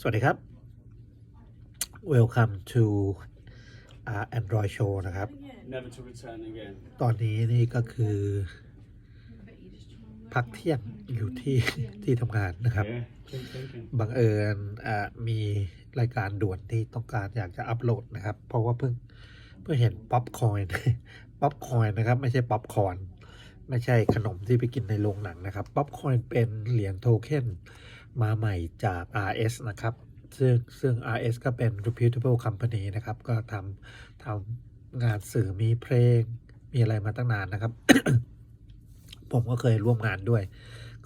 สวัสดีครับ Welcome to uh, Android Show นะครับ never to return again. ตอนนี้นี่ก็คือ พักเที่ยงอยู่ที่ที่ทำงานนะครับ Yeah, keep thinking. บังเอิญอ่ามีรายการด่วนที่ต้องการอยากจะอัปโหลดนะครับ เพราะว่าเพิ่งเพิ่งเห็นป๊อปคอยน์ป๊อปคอยน์นะครับ ไม่ใช่ป๊อปคอร์นไม่ใช่ขนมที่ไปกินในโรงหนังนะครับป๊อปคอยน์เป็นเหรียญโทเค็น มาใหม่จาก RS นะครับ ซึ่งซึ่ง RS ก็เป็น reputable company นะครับ ก็ทำทำงานสื่อมีเพลง มีอะไรมาตั้งนานนะครับ ผมก็เคยร่วมงานด้วย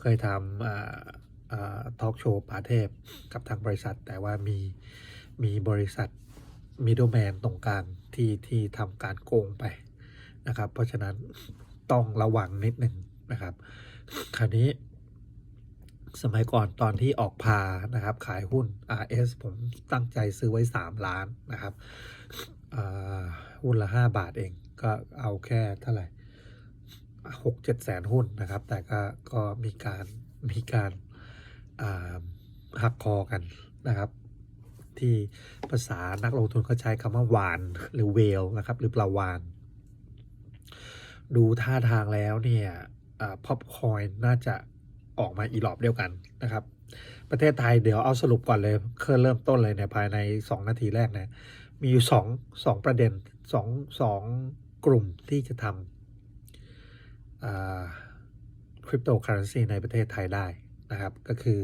เคยทำทอล์กโชว์ปาเทพกับทางบริษัท แต่ว่ามีมีบริษัทมิด d ด e แมนตรงกลางที่ที่ทำการโกงไปนะครับ เพราะฉะนั้นต้องระวังนิดหนึ่งนะครับ คราวนี้ สมัยก่อนตอนที่ออกพานะครับ ขายหุ้น RS ผมตั้งใจซื้อไว้ 3 ล้านนะครับหุ้นละ 5 บาทเองก็เอาแค่เท่าไหร่หกเจ็ดแสนหุ้นนะครับ แต่ก็ก็มีการมีการหักคอกันนะครับ ที่ภาษานักลงทุนเขาใช้คำว่าวาน หรือเวลนะครับ หรือปลาวาน ดูท่าทางแล้วเนี่ยพ็อปคอยน่าจะ ออกมาอีหลอบเดียวกันนะครับ ประเทศไทยเดี๋ยวเอาสรุปก่อนเลยเคยเริ่มต้นเลยเนี่ยภายใน 2 นาทีแรกนะมีอยู่2 2ประเด็น2 2กลุ่มที่จะทำคริปโตเคอเรนซีในประเทศไทยได้นะครับ ก็คือ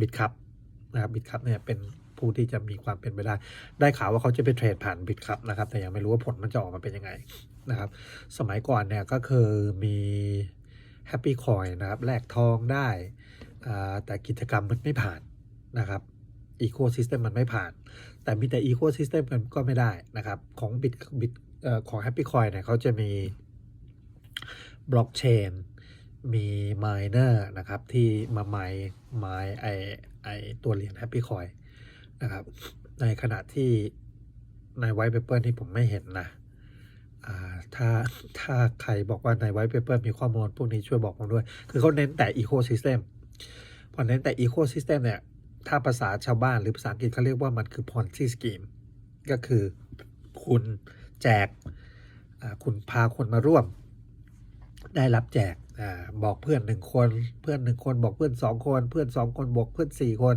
บิตคัพนะครับบิตคัพเนี่ยเป็นผู้ที่จะมีความเป็นไปได้ ได้ข่าวว่าเขาจะไปเทรดผ่านบิตคัพนะครับ แต่ยังไม่รู้ว่าผลมันจะออกมาเป็นยังไงนะครับ สมัยก่อนเนี่ยก็คือมี แฮปปี้คอยนะครับแลกทองได้แต่กิจกรรมมันไม่ผ่านนะครับอีโคซิสเต็มมันไม่ผ่าน แต่มีแต่อีโคซิสเต็มมันก็ไม่ได้นะครับ ของบิตบิตของแฮปปี้คอยเนี่ยเขาจะมีบล็อกเชนมีมายเนอร์นะครับ ที่มาไมน์ไมน์ไอไอตัวเหรียญแฮปปี้คอยนะครับ ในขณะที่ในไวท์เปเปอร์นี่ผมไม่เห็นนะ ถ้าถ้าใครบอกว่าในไวท์เปเปอร์มีข้อมูลพวกนี้ช่วยบอกผมด้วย คือเขาเน้นแต่อีโคซิสเต็มพอเน้นแต่อีโคซิสเต็มเนี่ย ถ้าภาษาชาวบ้านหรือภาษาอังกฤษเขาเรียกว่ามันคือพอนซี่สกีมก็คือคุณแจกคุณพาคนมาร่วม ได้รับแจกอ่าบอกเพื่อนหนึ่งคน เพื่อนหนึ่งคนบอกเพื่อนสองคน เพื่อนสองคนบอกเพื่อนสี่คน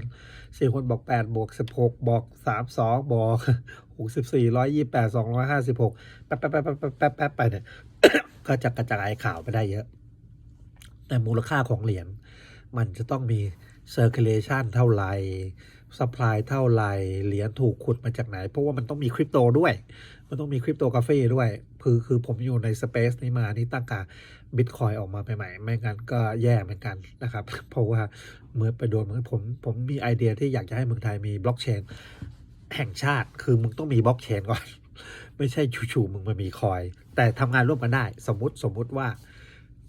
สี่คนบอกแปดบวกสิบหกบอกสามสองบอกหกสิบสี่ร้อยยี่แปดสองร้อยห้าสิบหกแป๊บแป๊บแป๊บแป๊บแป๊บแป๊บไปเนี่ยก็จะกระจายข่าวไปได้เยอะ แต่มูลค่าของเหรียญมันจะต้องมี circulation เท่าไหร่ supply เท่าไหร่เหรียญถูกขุดมาจากไหน เพราะว่ามันต้องมีคริปโตด้วย มันต้องมีคริปโตกราฟีด้วย คือคือผมอยู่ในสเปซนี้มานี่ตั้งกาบิตคอยออกมาใหม่ๆไม่งั้นก็แย่เหมือนกันนะครับ เพราะว่าเมื่อไปโดนเหมือนผมผมมีไอเดียที่อยากจะให้เมืองไทยมีบล็อกเชนแห่งชาติคือมึงต้องมีบล็อกเชนก่อน ไม่ใช่จู่ๆมึงมามีคอย แต่ทำงานร่วมกันได้ สมมุติสมมุติว่า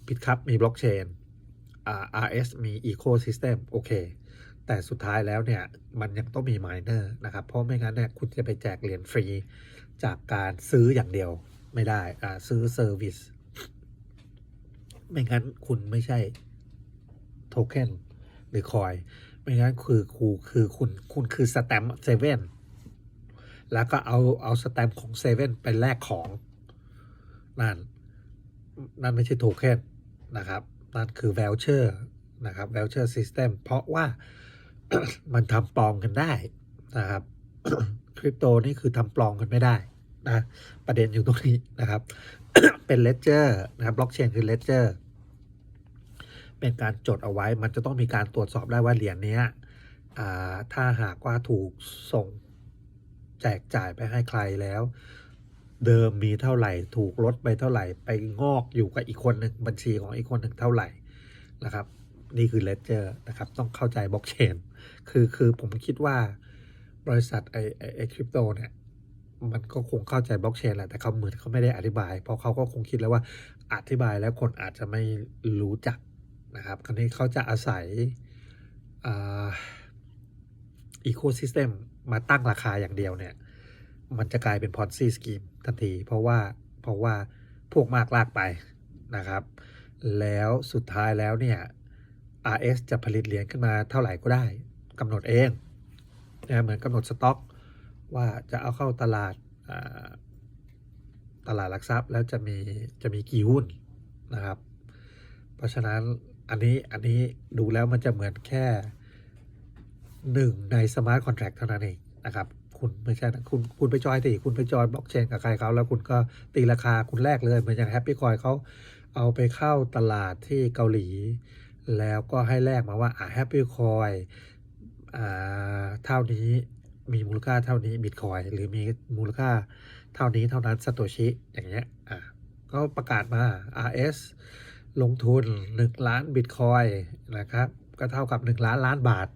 บิตครับมีบล็อกเชน RS มี Ecosystem โอเค แต่สุดท้ายแล้วเนี่ย มันยังต้องมี miner นะครับ เพราะไม่งั้นเนี่ยคุณจะไปแจกเหรียญฟรี จากการซื้ออย่างเดียวไม่ได้ซื้อเซอร์วิสไม่งั้นคุณไม่ใช่โทเค็นหรือคอย ไม่งั้นคือคูคือคุณคุณคือสแตมป์เซเว่นแล้วก็เอาเอาสแตมป์ของเซเว่นไปแลกของ นั่น นั่นไม่ใช่โทเค็นนะครับ นั่นคือ voucher นะครับ voucher system เพราะว่ามันทำปลอมกันได้นะครับคริปโตนี่คือทำปลอมกันไม่ได้นะประเด็นอยู่ตรงนี้นะครับ เป็น ledger นะครับบล็อกเชนคือ ledger เป็นการจดเอาไว้มันจะต้องมีการตรวจสอบได้ว่าเหรียญนี้อ่าถ้าหากว่าถูกส่งแจกจ่ายไปให้ใครแล้ว เดิมมีเท่าไหร่ ถูกลดไปเท่าไหร่ ไปงอกอยู่กับอีกคนหนึ่งบัญชีของอีกคนหนึ่งเท่าไหร่นะครับ นี่คือ ledger นะครับต้องเข้าใจบล็อกเชนคือคือผมคิดว่าบริษัทไอไอไอคริปโตเนี่ยมันก็คงเข้าใจบล็อกเชนแหละแต่เขาเหมือนเขาไม่ได้อธิบาย เพราะเขาก็คงคิดแล้วว่าอธิบายแล้วคนอาจจะไม่รู้จักนะครับคราวนี้เขาจะอาศัยอีโคซิสเต็มมาตั้งราคาอย่างเดียวเนี่ย มันจะกลายเป็นพอนซีสกีมทันที เพราะว่าเพราะว่าพวกมากลากไปนะครับ แล้วสุดท้ายแล้วเนี่ย RS จะผลิตเหรียญขึ้นมาเท่าไหร่ก็ได้กำหนดเองนะเหมือนกำหนดสต็อก ว่าจะเอาเข้าตลาดตลาดหลักทรัพย์แล้วจะมีจะมีกี่หุ้นนะครับ เพราะฉะนั้นอันนี้อันนี้ดูแล้วมันจะเหมือนแค่หนึ่งในสมาร์ทคอนแท็กเท่านั้นเองนะครับ คุณไม่ใช่นะคุณคุณไปจอยตีคุณไปจอยบล็อกเชนกับใครเขาแล้วคุณก็ตีราคาคุณแลกเลย เหมือนอย่างแฮปปี้คอยเขาเอาไปเข้าตลาดที่เกาหลี แล้วก็ให้แลกมาว่าอ่าแฮปปี้คอยอ่าเท่านี้มีมูลค่าเท่านี้บิตคอยหรือมีมูลค่าเท่านี้เท่านั้นสโตชิอย่างเงี้ยอ่าก็ประกาศมา RS ลงทุน 1 ล้านบิตคอยนะครับ ก็เท่ากับ 1 ล้านล้านบาท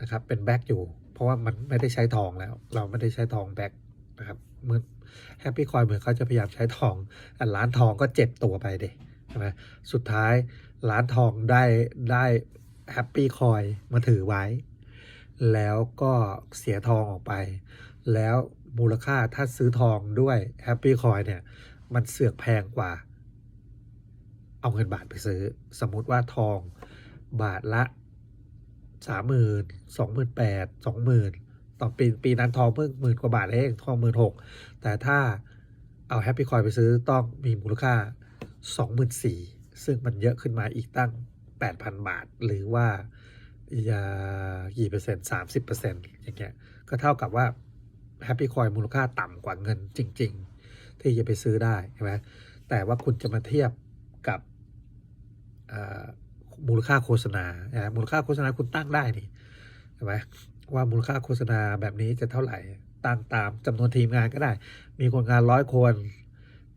นะครับ เป็นแบ็กอยู่ เพราะว่ามันไม่ได้ใช้ทองแล้ว เราไม่ได้ใช้ทองแบ็กนะครับเหมือนแฮปปี้คอยเหมือนเขาจะพยายามใช้ทองอันล้านทองก็เจ็บตัวไปเด็ใช่ไหมสุดท้ายร้านทองได้ได้แฮปปี้คอยมาถือไว้ แล้วก็เสียทองออกไป แล้วมูลค่าถ้าซื้อทองด้วยแฮปปี้คอยเนี่ย มันเสือกแพงกว่า เอาเงินบาทไปซื้อ สมมุติว่าทองบาทละ สามหมื่นสองหมื่นแปดสองหมื่นต่อปีปีนั้นทองเพิ่งหมื่นกว่าบาทเองทองหมื่นหกแต่ถ้าเอาแฮปปี้คอยไปซื้อต้องมีมูลค่าสองหมื่นสี่ซึ่งมันเยอะขึ้นมาอีกตั้งแปดพันบาท หรือว่าอย่ากี่เปอร์เซ็นต์สามสิบเปอร์เซ็นต์อย่างเงี้ยก็เท่ากับว่าแฮปปี้คอยมูลค่าต่ำกว่าเงินจริง ๆ ที่จะไปซื้อได้ใช่ไหมแต่ว่าคุณจะมาเทียบกับ มูลค่าโฆษณานะมูลค่าโฆษณาคุณตั้งได้นี่ใช่ไหมว่ามูลค่าโฆษณาแบบนี้จะเท่าไหร่ตั้งตามจำนวนทีมงานก็ได้ มีคนงานร้อยคน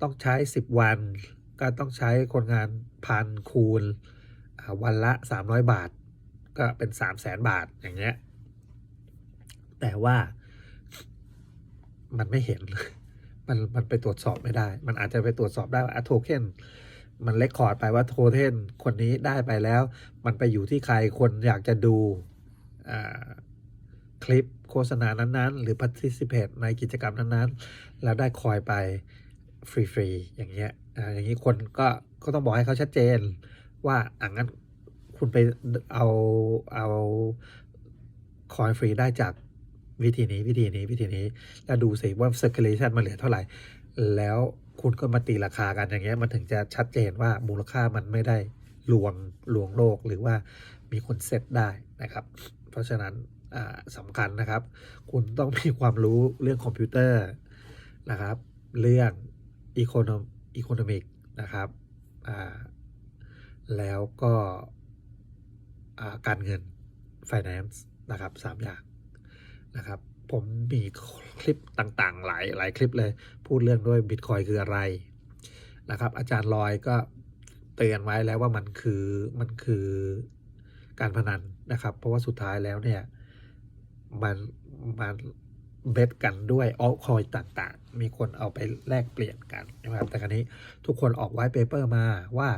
ต้องใช้ 10 วัน ก็ต้องใช้คนงานพันคูณอ่าวันละ 300 บาท ก็เป็น 3 0 0แสนบาทอย่างเงี้ย แต่ว่ามันไม่เห็น มันมันไปตรวจสอบไม่ได้ มันอาจจะไปตรวจสอบได้ว่าโทเค็น มันเลคคอร์ดไปว่าโทเค็นคนนี้ได้ไปแล้ว มันไปอยู่ที่ใครคนอยากจะดูคลิปโฆษณานั้นๆ หรือ participate ในกิจกรรมนั้นๆ แล้วได้คอยไปฟรีๆ อย่างเงี้ยออย่างนี้คนก็ก็ต้องบอกให้เขาชัดเจนว่าอ่างั้นคุณไปเอาเอาคอยฟรีได้จากวิธีนี้วิธีนี้วิธีนี้ แล้วดูสิว่า circulation มันเหลือเท่าไหร่ แล้วคุณก็มาตีราคากันอย่างเงี้ยมันถึงจะชัดเจนว่ามูลค่ามันไม่ได้ลวงลวงโลกหรือว่ามีคนเซตได้นะครับ เพราะฉะนั้นสำคัญนะครับ คุณต้องมีความรู้เรื่องคอมพิวเตอร์นะครับ เรื่องอีโคโนอีโคโนมิกนะครับแล้วก็การเงิน finance นะครับสามอย่างนะครับ ผมมีคลิปต่างๆ หลายหลายคลิปเลย พูดเรื่องด้วยบิตคอยคืออะไรนะครับ อาจารย์ลอยก็เตือนไว้แล้วว่ามันคือมันคือการพนันนะครับ เพราะว่าสุดท้ายแล้วเนี่ยมันมันเบสกันด้วยออลคอยต่างๆ มีคนเอาไปแลกเปลี่ยนกันนะครับ แต่ครั้นี้ทุกคนออกไว้เปเปอร์มาว่า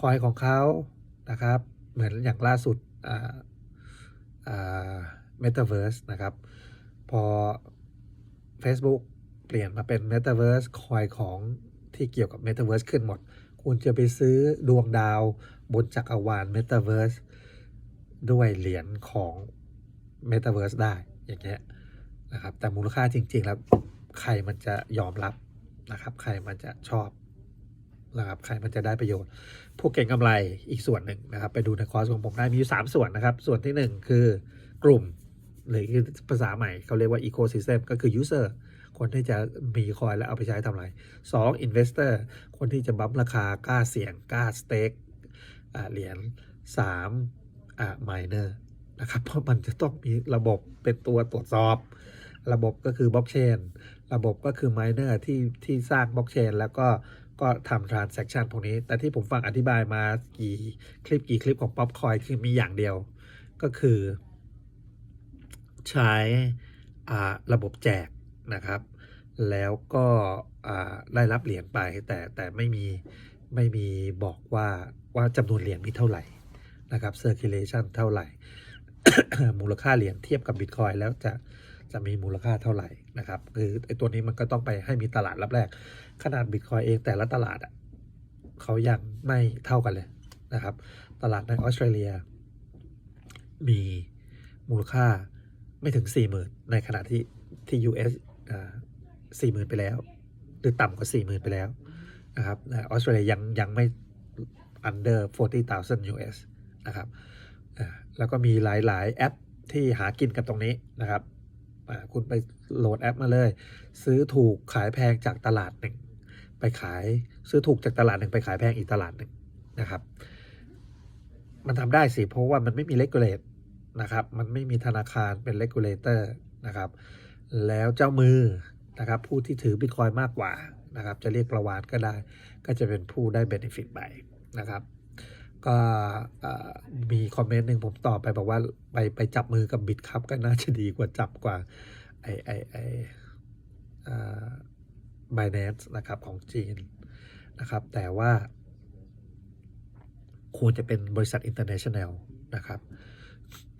คอยของเขานะครับ เหมือนอย่างล่าสุดอ่าอ่า Metaverse นะครับ พอ Facebook เปลี่ยนมาเป็น Metaverse คอยของที่เกี่ยวกับ Metaverse ขึ้นหมด คุณจะไปซื้อดวงดาวบนจักรวาล Metaverse ด้วยเหรียญของ Metaverse ได้อย่างเงี้ยนะครับ แต่มูลค่าจริง ๆ แล้วใครมันจะยอมรับนะครับ ใครมันจะชอบนะครับใครมันจะได้ประโยชน์ พวกเก่งกำไรอีกส่วนหนึ่งนะครับ ไปดูในคอร์สของผมได้มีอยู่ 3 ส่วนนะครับ ส่วนทีหนึ่1 คือกลุ่ม หรือภาษาใหม่เขาเรียกว่า ecosystem ก็คือ user คนที่จะมีคอยแล้วเอาไปใช้ทำอะไร2 investor คนที่จะบัมราคากล้าเสี่ยงกล้าสเต็กเหรียญ3อ่า miner นะครับ เพราะมันจะต้องมีระบบเป็นตัวตรวจสอบ ระบบก็คือบล็อกเชน ระบบก็คือ miner ที่ที่สร้างบล็อกเชน แล้วก็ก็ทำ transaction พวกนี้ แต่ที่ผมฟังอธิบายมากี่คลิปกี่คลิปของ Popcoin คือมีอย่างเดียว ก็คือ ใช้ระบบแจกนะครับ แล้วก็ได้รับเหรียญไปแต่แต่ไม่มีไม่มีบอกว่าว่าจำนวนเหรียญมีเท่าไหร่นะครับ circulation เท่าไหร่ มูลค่าเหรียญเทียบกับ Bitcoin แล้วจะจะมีมูลค่าเท่าไหร่นะครับคือไอ้ตัวนี้มันก็ต้องไปให้มีตลาดรับแรก ขนาด Bitcoin เองแต่ละตลาดเขายังไม่เท่ากันเลยนะครับ ตลาดในออสเตรเลีย มีมูลค่า ไม่ถึง 40,000 ในขณะที่ที่ US อ่า40,000ไปแล้ว หรือต่ำกว่า 40,000 ไปแล้วนะครับออสเตรเลียยังยังไม่ under 40,000 US นะครับอ่าแล้วก็มีหลาย ๆ แอปที่หากินกับตรงนี้นะครับอ่าคุณไปโหลดแอปมาเลย ซื้อถูกขายแพงจากตลาดหนึ่ง ไปขายซื้อถูกจากตลาดหนึ่งไปขายแพงอีกตลาดหนึ่งนะครับ มันทำได้สิ เพราะว่ามันไม่มีเลกูเลต นะครับ มันไม่มีธนาคารเป็นเลกูเลเตอร์นะครับ แล้วเจ้ามือนะครับ ผู้ที่ถือบิตคอยมากกว่านะครับ จะเรียกประวานก็ได้ ก็จะเป็นผู้ได้เบนฟิตไปนะครับ ก็มีคอมเมนต์หนึ่งผมตอบไปบอกว่าไปไปจับมือกับบิตครับก็น่าจะดีกว่าจับกว่าไอไอไออ่า Binance นะครับของจีนนะครับ แต่ว่าควรจะเป็นบริษัท international นะครับ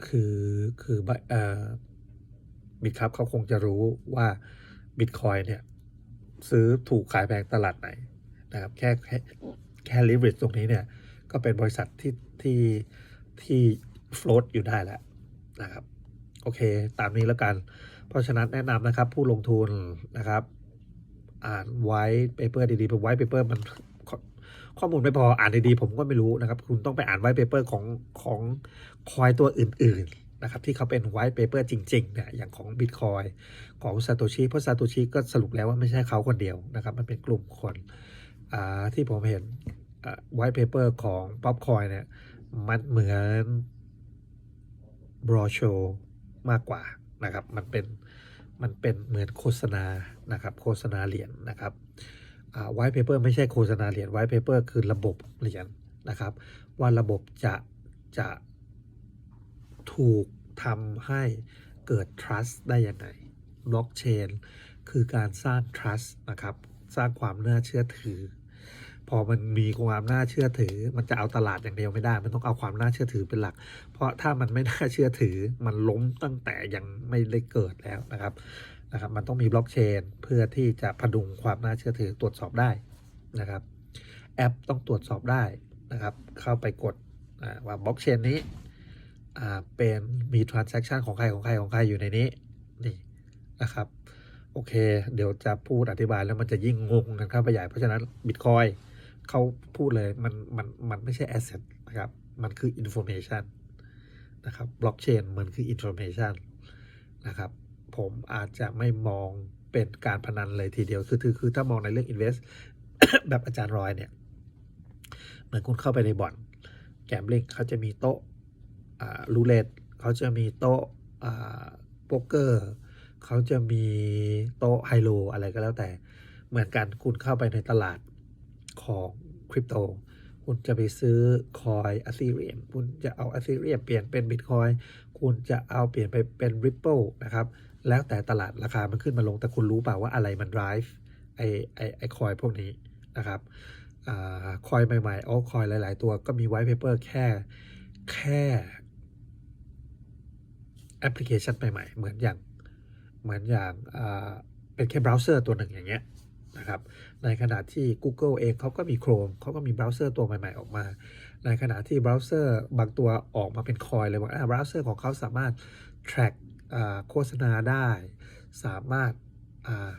คือคือเอ่อบิตครับเขาคงจะรู้ว่าบิตคอยเนี่ย ซื้อถูกขายแพงตลาดไหนนะครับแค่แค่แค่ลิเว e ตรงนี้เนี่ย ก็เป็นบริษัทที่ที่ที่ float อยู่ได้แล้วนะครับ โอเค ตามนี้แล้วกัน เพราะฉะนั้นแนะนำนะครับ ผู้ลงทุนนะครับ อ่านไว้เปเปอร์ดีๆเป็นไว้เปเปอร์มัน ข้อมูลไม่พออ่านดีๆผมก็ไม่รู้นะครับ คุณต้องไปอ่านไว้เปเปอร์ของของคอยตัวอื่นๆนะครับที่เขาเป็นไว้เปเปอร์จริงๆเนี่ยอย่างของ Bitcoin ของซาโตชิเพราะซาโตชิก็สรุปแล้วว่าไม่ใช่เขาคนเดียวนะครับ มันเป็นกลุ่มคนอ่าที่ผมเห็นไว้เปเปอร์ของ Popcoin เนี่ยมันเหมือนบรอโชมากกว่านะครับ มันเป็น มันเป็นเหมือนโฆษณานะครับ โฆษณาเหรียญนะครับ ไวท์เพเปอร์ไม่ใช่โฆษณาเหรียญไวท์เพเปอร์คือระบบเหรียญนะครับ ว่าระบบจะจะถูกทำให้เกิด trust ได้ยังไง blockchain คือการสร้าง trust นะครับ สร้างความน่าเชื่อถือ พอมันมีความน่าเชื่อถือ มันจะเอาตลาดอย่างเดียวไม่ได้ มันต้องเอาความน่าเชื่อถือเป็นหลัก เพราะถ้ามันไม่น่าเชื่อถือ มันล้มตั้งแต่ยังไม่ได้เกิดแล้วนะครับ นะครับมันต้องมีบล็อกเชนเพื่อที่จะพดุงความน่าเชื่อถือตรวจสอบได้นะครับ แอปต้องตรวจสอบได้นะครับ เข้าไปกดว่าบล็อกเชนนี้เป็นมี transaction ของใครของใครของใครอยู่ในนี้นี่นะครับโอเค เดี๋ยวจะพูดอธิบายแล้วมันจะยิ่งงงกันเข้าไปใหญ่เพราะฉะนั้น Bitcoin เขาพูดเลยมันมันมันไม่ใช่ asset นะครับ มันคือ information นะครับบล็อกเชนมันคือ information นะครับ ผมอาจจะไม่มองเป็นการพนันเลยทีเดียว คือคือคือถ้ามองในเรื่อง invest แบบอาจารย์รอยเนี่ย เหมือนคุณเข้าไปในบ่อน แกมลิงเขาจะมีโต๊ะรูเล็ตเขาจะมีโต๊ะโป๊กเกอร์เขาจะมีโต๊ะไฮโลอะไรก็แล้วแต่ เหมือนกันคุณเข้าไปในตลาดของคริปโต คุณจะไปซื้อคอยอ t เ e เรียมคุณจะเอาอ t เ e เรียมเปลี่ยนเป็นบิตคอย คุณจะเอาเปลี่ยนไปเป็น Ripple นะครับ แล้วแต่ตลาดราคามันขึ้นมาลง แต่คุณรู้เปล่าว่าอะไรมัน drive ไอไอไอคอยพวกนี้นะครับอคอยใหม่ๆเอาคอยหลาย ๆ ตัวก็มีไวท์เพเปอร์แค่แค่แอปพลิเคชันใหม่ๆ เหมือนอย่างเหมือนอย่างเป็นแค่เบราว์เซอร์ตัวหนึ่งอย่างเงี้ยนะครับ ในขณะที่ Google เองเขาก็มี Chrome เขาก็มีเบราว์เซอร์ตัวใหม่ ๆ ออกมา ในขณะที่เบราว์เซอร์บางตัวออกมาเป็นคอยเลยว่าเบราว์เซอร์ของเขาสามารถ track โฆษณาได้ สามารถอ่า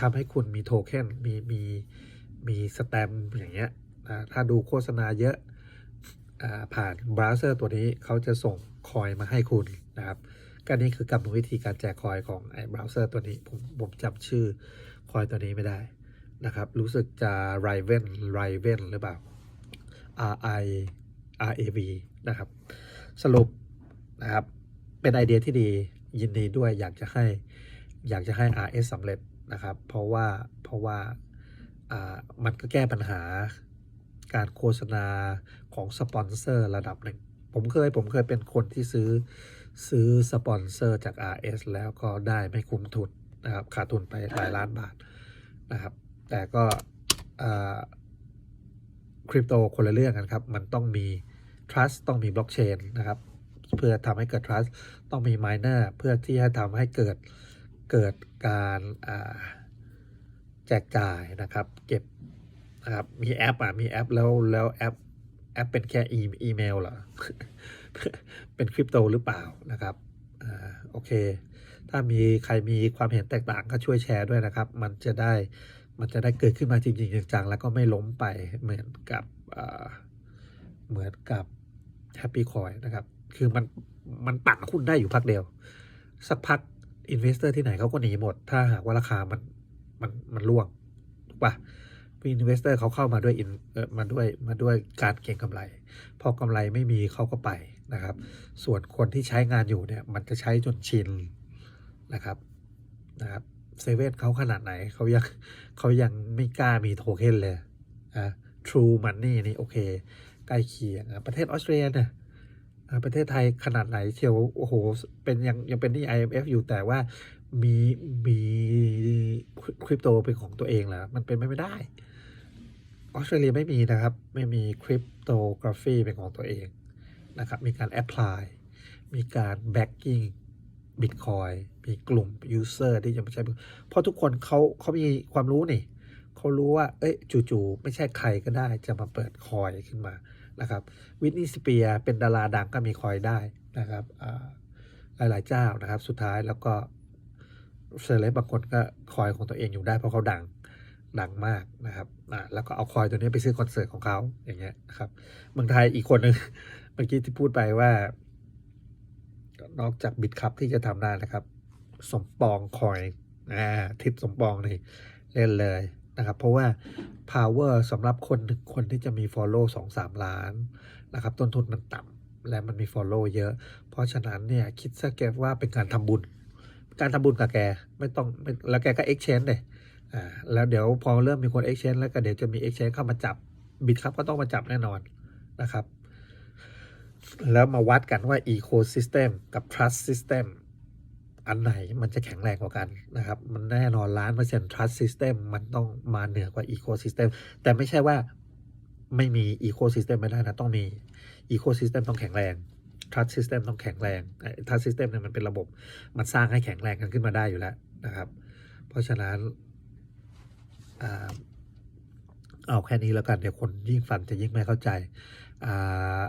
ทำให้คุณมีโทเค็นมีมีมีสแตมอย่างเงี้ยถ้าดูโฆษณาเยอะอ่าผ่านเบราว์เซอร์ตัวนี้เขาจะส่งคอยมาให้คุณนะครับก็นี่คือกรรมวิธีการแจกคอยของไอ้เบราว์เซอร์ตัวนี้ ผมผมจำชื่อคอยตัวนี้ไม่ได้นะครับ รู้สึกจะ Riven Riven หรือเปล่า R I R A V นะครับ สรุปนะครับ เป็นไอเดียที่ดี ยินดีด้วยอยากจะให้อยากจะให้ RS สำเร็จนะครับ เพราะว่าเพราะว่าอ่ามันก็แก้ปัญหาการโฆษณาของสปอนเซอร์ระดับหนึ่ง ผมเคยผมเคยเป็นคนที่ซื้อซื้อสปอนเซอร์จาก RS แล้วก็ได้ไม่คุ้มทุนนะครับขาดทุนไปหลายล้านบาทนะครับ แต่ก็คริปโตคนละเรื่องกันครับ มันต้องมี trust ต้องมีบล็อกเชนนะครับ เพื่อทำให้เกิด trust ต้องมี miner เพื่อที่จะทำให้เกิดเกิดการแจกจ่ายนะครับ เก็บนะครับมีแอปอะมีแอปแล้วแล้วแอปแอปเป็นแค่อีเมลเหรอ เป็นคริปโตหรือเปล่านะครับอ่าโอเค ถ้ามีใครมีความเห็นแตกต่างก็ช่วยแชร์ด้วยนะครับ มันจะได้มันจะได้เกิดขึ้นมาจริงๆจังๆ แล้วก็ไม่ล้มไปเหมือนกับเหมือนกับแฮปปี้คอยนะครับ คือมันมันปั่นหุ้นได้อยู่พักเดียว สักพักอินเวสเตอร์ที่ไหนเขาก็หนีหมด ถ้าหากว่าราคามันมันมันร่วงถูกปะอินเวสเตอร์เขาเข้ามาด้วยอินเออมาด้วยมาด้วยการเก็งกำไร พอกำไรไม่มีเขาก็ไปนะครับ ส่วนคนที่ใช้งานอยู่เนี่ยมันจะใช้จนชินนะครับนะครับเซเว่นเขาขนาดไหนเขายังเขายังไม่กล้ามีโทเค็นเลยอะ True Money นี่โอเค ใกล้เคียงประเทศออสเตรเลียเนี่ย ประเทศไทยขนาดไหนเชียวโอ้โห เป็นยังยังเป็นหนี่ IMF อยู่แต่ว่ามีมีคริปโตเป็นของตัวเองเหรอมันเป็นไปไม่ได้ออสเตรเลียไม่มีนะครับ ไม่มีคริปโตกราฟีเป็นของตัวเองนะครับ มีการแอพพลายมีการแบ็กกิ้งบิตคอยมีกลุ่มยูเซอร์ที่จะมาใช้ เพราะทุกคนเขาเขามีความรู้นี่เขารู้ว่า เอ้ยจู่ๆไม่ใช่ใครก็ได้จะมาเปิดคอยขึ้นมา นะครับวิทนีสเปียเป็นดาราดังก็มีคอยได้นะครับอ่าหลายๆเจ้านะครับ สุดท้ายแล้วก็เซเลบบางคนก็คอยของตัวเองอยู่ได้เพราะเขาดังดังมากนะครับอ่าแล้วก็เอาคอยตัวนี้ไปซื้อคอนเสิร์ตของเขาอย่างเงี้ยนะครับเมืองไทยอีกคนหนึ่งเมื่อกี้ที่พูดไปว่า นอกจากบิตคัพที่จะทำได้นะครับ สมปองคอยอ่าทิปสมปองนี่เล่นเลย นะครับ เพราะว่า power สำหรับคนหนึ่งคนที่จะมี follow 2 3 ล้านนะครับ ต้นทุนมันต่ำและมันมี follow เยอะ เพราะฉะนั้นเนี่ยคิดซะแกว่าเป็นการทำบุญ การทำบุญกับแกไม่ต้องแล้วแกก็ exchange เลยอ่าแล้วเดี๋ยวพอเริ่มมีคน exchange แล้วก็เดี๋ยวจะมี exchange เข้ามาจับบิตครับก็ต้องมาจับแน่นอนนะครับ แล้วมาวัดกันว่า ecosystem กับ trust system อันไหนมันจะแข็งแรงกว่ากันนะครับ มันแน่นอนล้านเปอร์เซ็นต์ trust system มันต้องมาเหนือกว่า ecosystem แต่ไม่ใช่ว่าไม่มี ecosystem ไม่ได้นะ ต้องมี ecosystem ต้องแข็งแรง trust system ต้องแข็งแรง trust system เนี่ยมันเป็นระบบ มันสร้างให้แข็งแรงกันขึ้นมาได้อยู่แล้วนะครับ เพราะฉะนั้นอเอาแค่นี้แล้วกัน เดี๋ยวคนยิ่งฟันจะยิ่งไม่เข้าใจอ่า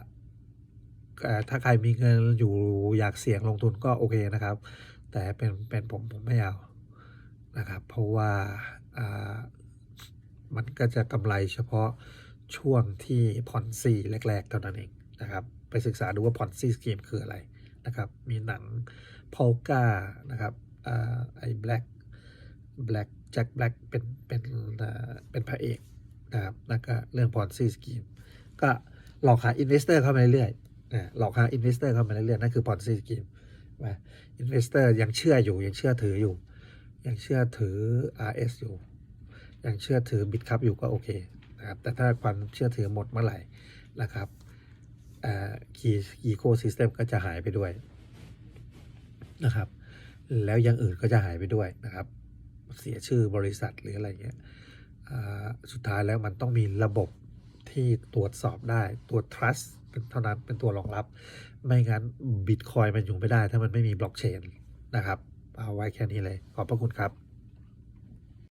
ถ้าใครมีเงินอยู่อยากเสี่ยงลงทุนก็โอเคนะครับ แต่เป็นเป็นผมผมไม่เอานะครับ เพราะว่ามันก็จะกำไรเฉพาะช่วงที่ผ่อนซีแรก ๆ เท่านั้นเองนะครับ ไปศึกษาดูว่าผ่อนซีสกีมคืออะไรนะครับ มีหนังพอลกานะครับอไอ้แบล็กแบล็กแจ็คแบล็กเป็นเป็นเป็นพระเอกนะครับแล้วก็เรื่องผ่อนซีสกีมก็หลอกหาอินเวสเตอร์เข้ามาเรื่อยๆนะหลอกหาอินเวสเตอร์เข้ามาเรื่อยๆนั่นคือพอ n ซีสกีม อินเวสเตอร์ยังเชื่ออยู่ ยังเชื่อถืออยู่ ยังเชื่อถือ RS อยู่ ยังเชื่อถือบิตคัพอยู่ก็โอเคนะครับแต่ถ้าความเชื่อถือหมดเมื่อไหร่นะครับคีอีโคซิสเต็มก็จะหายไปด้วยนะครับ แล้วอย่างอื่นก็จะหายไปด้วยนะครับ เสียชื่อบริษัทหรืออะไรเงี้ยสุดท้ายแล้วมันต้องมีระบบที่ตรวจสอบได้ตัว trust เป็นเท่านั้นเป็นตัวรองรับ ไม่งั้นบิตคอยมันอยู่ไม่ได้ ถ้ามันไม่มีบล็อกเชนนะครับ เอาไว้แค่นี้เลย ขอบพระคุณครับ